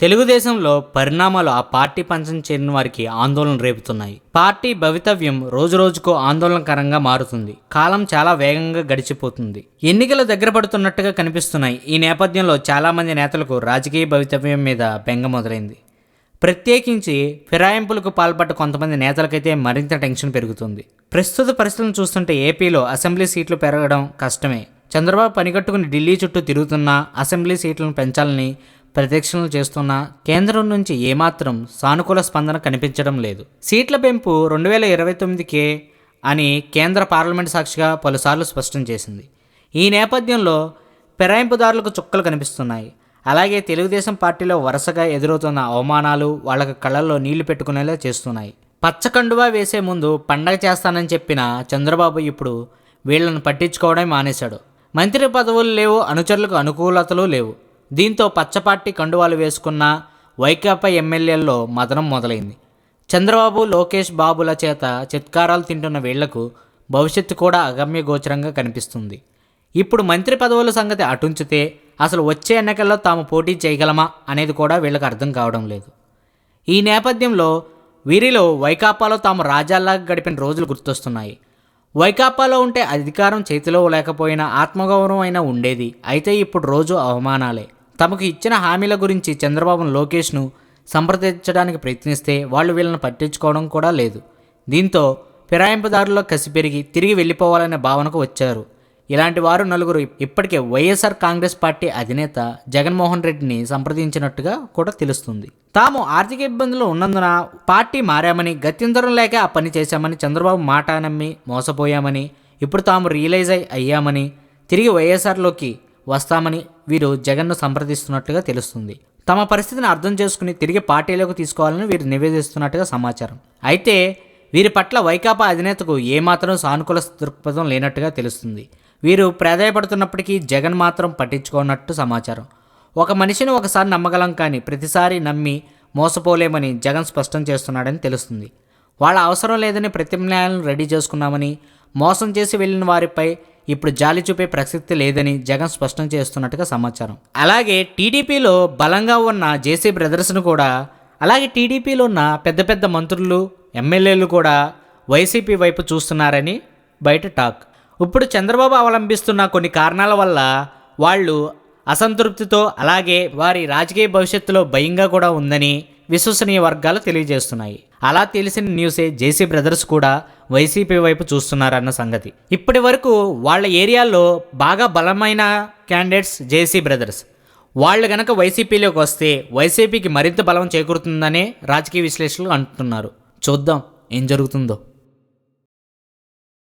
తెలుగుదేశంలో పరిణామాలు ఆ పార్టీ పంచం చేరిన వారికి ఆందోళన రేపుతున్నాయి. పార్టీ భవితవ్యం రోజురోజుకు ఆందోళనకరంగా మారుతుంది. కాలం చాలా వేగంగా గడిచిపోతుంది. ఎన్నికలు దగ్గర పడుతున్నట్టుగా కనిపిస్తున్నాయి. ఈ నేపథ్యంలో చాలామంది నేతలకు రాజకీయ భవితవ్యం మీద బెంగ మొదలైంది. ప్రత్యేకించి ఫిరాయింపులకు పాల్పడ్డ కొంతమంది నేతలకైతే మరింత టెన్షన్ పెరుగుతుంది. ప్రస్తుత పరిస్థితులను చూస్తుంటే ఏపీలో అసెంబ్లీ సీట్లు పెరగడం కష్టమే. చంద్రబాబు పనికట్టుకుని ఢిల్లీ చుట్టూ తిరుగుతున్నా అసెంబ్లీ సీట్లను పెంచాలని ప్రదక్షిణలు చేస్తున్నా కేంద్రం నుంచి ఏమాత్రం సానుకూల స్పందన కనిపించడం లేదు. సీట్ల పెంపు రెండు వేల ఇరవై తొమ్మిదికే అని కేంద్ర పార్లమెంట్ సాక్షిగా పలుసార్లు స్పష్టం చేసింది. ఈ నేపథ్యంలో ఫిరాయింపుదారులకు చుక్కలు కనిపిస్తున్నాయి. అలాగే తెలుగుదేశం పార్టీలో వరుసగా ఎదురవుతున్న అవమానాలు వాళ్ళకి కళ్ళల్లో నీళ్ళు పెట్టుకునేలా చేస్తున్నాయి. పచ్చకండువా వేసే ముందు పండగ చేస్తానని చెప్పిన చంద్రబాబు ఇప్పుడు వీళ్ళను పట్టించుకోవడం మానేశాడు. మంత్రి పదవులు లేవు అనుచరులకు అనుకూలతలు లేవు. దీంతో పచ్చపార్టీ కండువాలు వేసుకున్న వైకాపా ఎమ్మెల్యేల్లో మదనం మొదలైంది. చంద్రబాబు లోకేష్ బాబుల చేత చిత్కారాలు తింటున్న వీళ్ళకు భవిష్యత్తు కూడా అగమ్యగోచరంగా కనిపిస్తుంది. ఇప్పుడు మంత్రి పదవుల సంగతి అటుంచితే అసలు వచ్చే ఎన్నికల్లో తాము పోటీ చేయగలమా అనేది కూడా వీళ్ళకి అర్థం కావడం లేదు. ఈ నేపథ్యంలో వీరిలో వైకాపాలో తాము రాజాల్లాగా గడిపిన రోజులు గుర్తొస్తున్నాయి. వైకాపాలో ఉంటే అధికారం చేతిలో లేకపోయినా ఆత్మగౌరవం అయినా ఉండేది. అయితే ఇప్పుడు రోజు అవమానాలే. తమకు ఇచ్చిన హామీల గురించి చంద్రబాబు లోకేష్ను సంప్రదించడానికి ప్రయత్నిస్తే వాళ్ళు వీళ్ళని పట్టించుకోవడం కూడా లేదు. దీంతో ఫిరాయింపుదారుల్లో కసి పెరిగి తిరిగి వెళ్ళిపోవాలనే భావనకు వచ్చారు. ఇలాంటి వారు నలుగురు ఇప్పటికే వైఎస్ఆర్ కాంగ్రెస్ పార్టీ అధినేత జగన్మోహన్ రెడ్డిని సంప్రదించినట్టుగా కూడా తెలుస్తుంది. తాము ఆర్థిక ఇబ్బందులు ఉన్నందున పార్టీ మారామని గత్యంతరం లేక ఆ పని చేశామని చంద్రబాబు మాట నమ్మి మోసపోయామని ఇప్పుడు తాము రియలైజ్ అయి అయ్యామని తిరిగి వైఎస్ఆర్లోకి వస్తామని వీరు జగన్ను సంప్రదిస్తున్నట్టుగా తెలుస్తుంది. తమ పరిస్థితిని అర్థం చేసుకుని తిరిగి పార్టీలోకి తీసుకోవాలని వీరు నివేదిస్తున్నట్టుగా సమాచారం. అయితే వీరి పట్ల వైకాపా అధినేతకు ఏమాత్రం సానుకూల దృక్పథం లేనట్టుగా తెలుస్తుంది. వీరు ప్రాధాయపడుతున్నప్పటికీ జగన్ మాత్రం పట్టించుకోనట్టు సమాచారం. ఒక మనిషిని ఒకసారి నమ్మగలం కానీ ప్రతిసారి నమ్మి మోసపోలేమని జగన్ స్పష్టం చేస్తున్నాడని తెలుస్తుంది. వాళ్ళ అవసరం లేదని ప్రత్యామ్నాయాలను రెడీ చేసుకున్నామని మోసం చేసి వెళ్ళిన వారిపై ఇప్పుడు జాలి చూపే ప్రసక్తి లేదని జగన్ స్పష్టం చేస్తున్నట్టుగా సమాచారం. అలాగే టీడీపీలో బలంగా ఉన్న జేసీ బ్రదర్స్ను కూడా అలాగే టీడీపీలో ఉన్న పెద్ద పెద్ద మంత్రులు ఎమ్మెల్యేలు కూడా వైసీపీ వైపు చూస్తున్నారని బయట టాక్. ఇప్పుడు చంద్రబాబు అవలంబిస్తున్న కొన్ని కారణాల వల్ల వాళ్ళు అసంతృప్తితో అలాగే వారి రాజకీయ భవిష్యత్తులో భయంగా కూడా ఉందని విశ్వసనీయ వర్గాలు తెలియజేస్తున్నాయి. అలా తెలిసిన న్యూసే జేసీ బ్రదర్స్ కూడా వైసీపీ వైపు చూస్తున్నారన్న సంగతి. ఇప్పటి వరకు వాళ్ళ ఏరియాలో బాగా బలమైన క్యాండిడేట్స్ జేసీ బ్రదర్స్. వాళ్ళు గనక వైసీపీలోకి వస్తే వైసీపీకి మరింత బలం చేకూరుతుందనే రాజకీయ విశ్లేషకులు అంటున్నారు. చూద్దాం ఏం జరుగుతుందో.